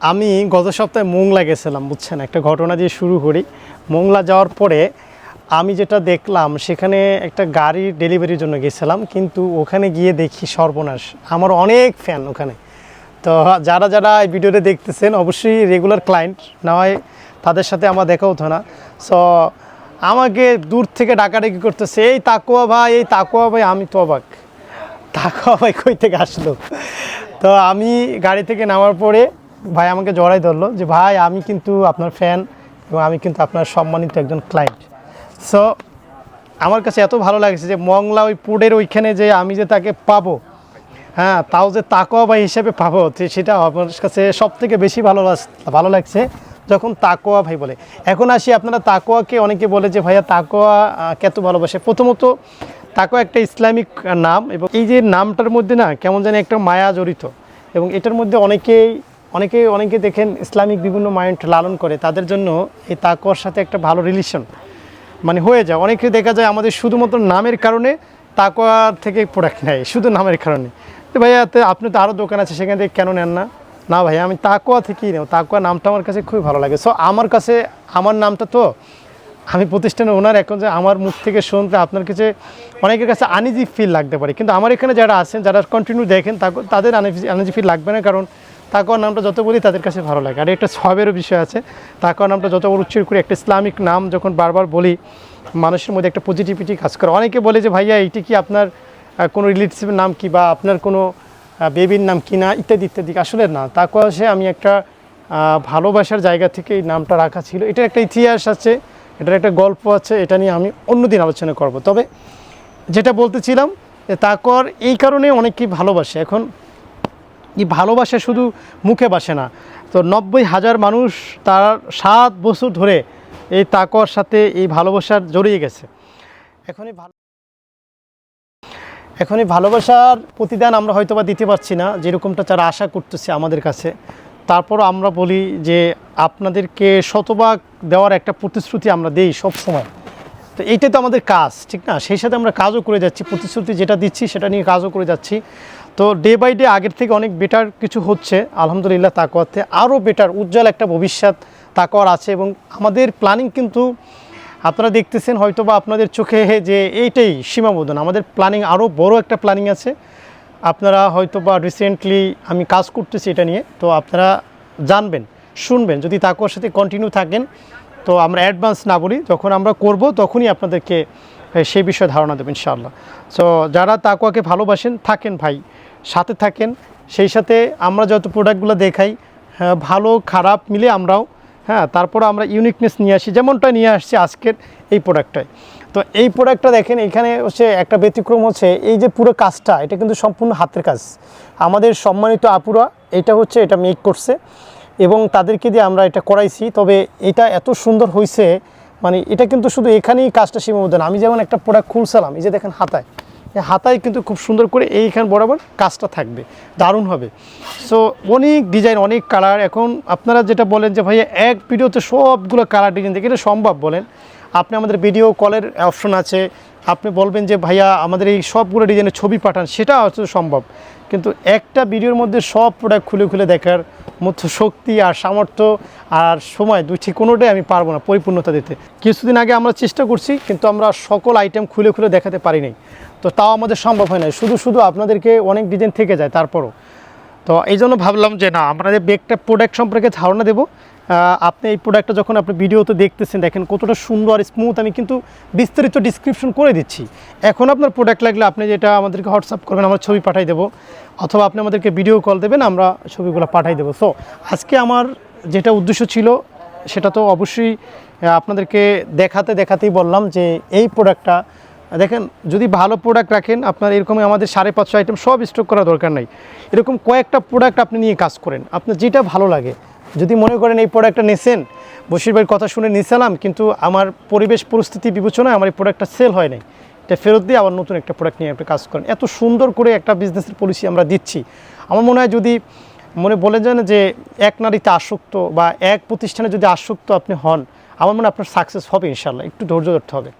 আমি গত সপ্তাহে মোংলা গেছিলাম, বুঝছেন? একটা ঘটনা দিয়ে শুরু করি। মোংলা যাওয়ার পরে আমি যেটা দেখলাম, সেখানে একটা গাড়ি ডেলিভারির জন্য গেছিলাম, কিন্তু ওখানে গিয়ে দেখি সর্বনাশ। আমার অনেক ফ্যান ওখানে। তো যারা যারা এই ভিডিওটা দেখতেছেন, অবশ্যই রেগুলার ক্লায়েন্ট না হয় তাদের সাথে আমার দেখা হতো না। সো আমাকে দূর থেকে ডাকাডাকি করতেছে, এই তাকুয়া ভাই, এই তাকুয়া ভাই, আমি তো অবাক। তাকুয়া ভাই কই থেকে আসলো? তো আমি গাড়ি থেকে নামার পরে ভাই আমাকে জড়াই ধরলো যে, ভাই, আমি কিন্তু আপনার ফ্যান এবং আমি কিন্তু আপনার সম্মানিত একজন ক্লায়েন্ট সো আমার কাছে এত ভালো লাগছে যে, মংলা ওই পুডের ওইখানে যে আমি যে তাকে পাবো হ্যাঁ তাও যে তাকোয়া ভাই হিসেবে পাবো সেটা আমার কাছে সব থেকে বেশি ভালো ভালো লাগছে যখন তাকোয়া ভাই বলে। এখন আসি আপনারা তাকোয়াকে অনেকে বলে যে, ভাইয়া তাকোয়া কত ভালোবাসে? প্রথমত তাকোয়া একটা ইসলামিক নাম এবং এই যে নামটার মধ্যে না কেমন জানি একটা মায়া জড়িত এবং এটার মধ্যে অনেকেই অনেকে অনেকে দেখেন ইসলামিক বিভিন্ন মাইন্ড লালন করে, তাদের জন্য এই তাকোয়ার সাথে একটা ভালো রিলেশন মানে হয়ে যায়। অনেকে দেখা যায় আমাদের শুধুমাত্র নামের কারণে তাকোয়া থেকে প্রোডাক্ট নেয়, শুধু নামের কারণে। তো ভাইয়া আপনি তো আরও দোকান আছে, সেখান থেকে কেন নেন না? না ভাইয়া, আমি তাকোয়া থেকেই নেব। তাকোয়া নামটা আমার কাছে খুবই ভালো লাগে। সো আমার কাছে, আমার নামটা তো আমি প্রতিষ্ঠানে ওনার এখন যে আমার মুখ থেকে শুনতে আপনার কাছে অনেকের কাছে আনিজি ফিল লাগতে পারে। কিন্তু আমার এখানে যারা আছেন, যারা কন্টিনিউ দেখেন তাদের আনিজি ফিল লাগবে না। কারণ তাকওয়ার নামটা যত বলি তাদের কাছে ভালো লাগে। আর একটা সবেরও বিষয় আছে তাকওয়ার নামটা যত বড় উচ্চারণ করি, একটা ইসলামিক নাম যখন বারবার বলি, মানুষের মধ্যে একটা পজিটিভিটি কাজ করে। অনেকে বলে যে, ভাইয়া, এইটি কি আপনার কোনো রিলেটিভের নাম কি বা আপনার কোনো বেবির নাম কি না? ইত্যাদি ইত্যাদি। আসলে না তাকওয়া সে আমি একটা ভালোবাসার জায়গা থেকে এই নামটা রাখা ছিল। এটার একটা ইতিহাস আছে, এটার একটা গল্প আছে, এটা নিয়ে আমি অন্যদিন আলোচনা করব। তবে যেটা বলতেছিলাম তাকর এই কারণে অনেকেই ভালোবাসে। এখন এই ভালোবাসা শুধু মুখে বাসে না। তো নব্বই হাজার মানুষ তার সাত বছর ধরে এই তাকর সাথে এই ভালোবাসার জড়িয়ে গেছে। এখনই ভালো এখন এই ভালোবাসার প্রতিদান আমরা হয়তো বা দিতে পারছি না, যেরকমটা তারা আশা করতেছে আমাদের কাছে। তারপরও আমরা বলি যে আপনাদেরকে শতভাগ দেওয়ার একটা প্রতিশ্রুতি আমরা দেই সব সময় তো এইটাই তো আমাদের কাজ, ঠিক না? সেই সাথে আমরা কাজও করে যাচ্ছি, প্রতিশ্রুতি যেটা দিচ্ছি সেটা নিয়ে কাজও করে যাচ্ছি। তো ডে বাই ডে আগের থেকে অনেক বেটার কিছু হচ্ছে। আলহামদুলিল্লাহ তাকওয়াতে আরও বেটার উজ্জ্বল একটা ভবিষ্যৎ তাকওয়ার আছে এবং আমাদের প্ল্যানিং কিন্তু আপনারা দেখতেছেন হয়তো বা আপনাদের চোখে যে এইটাই সীমাবদ্ধ। আমাদের প্ল্যানিং আরও বড় একটা প্ল্যানিং আছে। আপনারা হয়তো বা রিসেন্টলি আমি কাজ করতেছি এটা নিয়ে, তো আপনারা জানবেন, শুনবেন। যদি তাকুয়ার সাথে কন্টিনিউ থাকেন, তো আমরা অ্যাডভান্স না বলি, যখন আমরা করব তখনই আপনাদেরকে সেই বিষয়ে ধারণা দেবেন ইনশাআল্লাহ। সো যারা তাকুয়াকে ভালোবাসেন, থাকেন ভাই। সাথে থাকেন। সেই সাথে আমরা যত প্রোডাক্টগুলো দেখাই হ্যাঁ, ভালো খারাপ মিলে আমরাও হ্যাঁ তারপর আমরা ইউনিকনেস নিয়ে আসি যেমনটা নিয়ে আসছি আজকের এই প্রোডাক্টটায় তো এই প্রোডাক্টটা দেখেন এখানে হচ্ছে একটা ব্যতিক্রম হচ্ছে এই যে পুরো কাজটা এটা কিন্তু সম্পূর্ণ হাতের কাজ। আমাদের সম্মানিত আপুরা এটা হচ্ছে এটা মেক করছে এবং তাদেরকে দিয়ে আমরা এটা করাইছি। তবে এটা এত সুন্দর হয়েছে মানে এটা কিন্তু শুধু এখানেই কাজটা সীমাবদ্ধ না। আমি যেমন একটা প্রোডাক্ট খুলছিলাম এই যে দেখেন হাতায়। হাতায় কিন্তু খুব সুন্দর করে এইখান বরাবর কাজটা থাকবে। দারুণ হবে। সো অনেক ডিজাইন অনেক কালার এখন আপনারা যেটা বলেন যে, ভাইয়া, এক ভিডিওতে সবগুলো কালার ডিজাইন দেখে এটা সম্ভব? বলেন। আপনি আমাদের ভিডিও কলের অপশন আছে। আপনি বলবেন যে, ভাইয়া, আমাদের এই সবগুলো ডিজাইনের ছবি পাঠান, সেটা হচ্ছে সম্ভব। কিন্তু একটা ভিডিওর মধ্যে সব প্রোডাক্ট খুলে খুলে দেখার মতো শক্তি আর সামর্থ্য আর সময় দুইটি কোনোটাই আমি পারব না পরিপূর্ণতা দিতে। কিছুদিন আগে আমরা চেষ্টা করছি, কিন্তু আমরা সকল আইটেম খুলে খুলে দেখাতে পারি নাই তো তাও আমাদের সম্ভব হয় না শুধু শুধু আপনাদেরকে অনেক ডিজাইন থেকে যায় তারপরও। তো এই জন্য ভাবলাম যে, না আপনাদের বেগটা প্রোডাক্ট সম্পর্কে ধারণা দেবো আপনি এই প্রোডাক্টটা যখন আপনি ভিডিওতে দেখতেছেন, দেখেন কতটা সুন্দর স্মুথ আমি কিন্তু বিস্তারিত ডিসক্রিপশন করে দিচ্ছি। এখন আপনার প্রোডাক্ট লাগলে আপনি যেটা আমাদেরকে হোয়াটসঅ্যাপ করবেন, আমরা ছবি পাঠাই দেবো, অথবা আপনি আমাদেরকে ভিডিও কল দেবেন, আমরা ছবিগুলো পাঠাই দেবো। সো আজকে আমার যেটা উদ্দেশ্য ছিল, সেটা তো অবশ্যই আপনাদেরকে দেখাতে দেখাতেই বললাম যে এই প্রোডাক্টটা দেখেন, যদি ভালো প্রোডাক্ট রাখেন, আপনার এরকমই আমাদের সাড়ে পাঁচশো আইটেম সব স্টক করা দরকার নাই। এরকম কয়েকটা প্রোডাক্ট আপনি নিয়ে কাজ করেন, আপনার যেটা ভালো লাগে যদি মনে করেন এই প্রোডাক্টটা নেছেন বশির ভাইয়ের কথা শুনে নিছিলাম, কিন্তু আমার পরিবেশ পরিস্থিতি বিবেচনায় আমার এই প্রোডাক্টটা সেল হয় নাই। এটা ফেরত দিয়ে আবার নতুন একটা প্রোডাক্ট নিয়ে আপনি কাজ করেন। এত সুন্দর করে একটা বিজনেসের পলিসি আমরা দিচ্ছি। আমার মনে হয় যদি মনে বলে যান যে এক নারীতে আসক্ত বা এক প্রতিষ্ঠানে যদি আসক্ত আপনি হন, আমার মনে হয় আপনার সাকসেস হবে ইনশাল্লাহ একটু ধৈর্য ধরতে হবে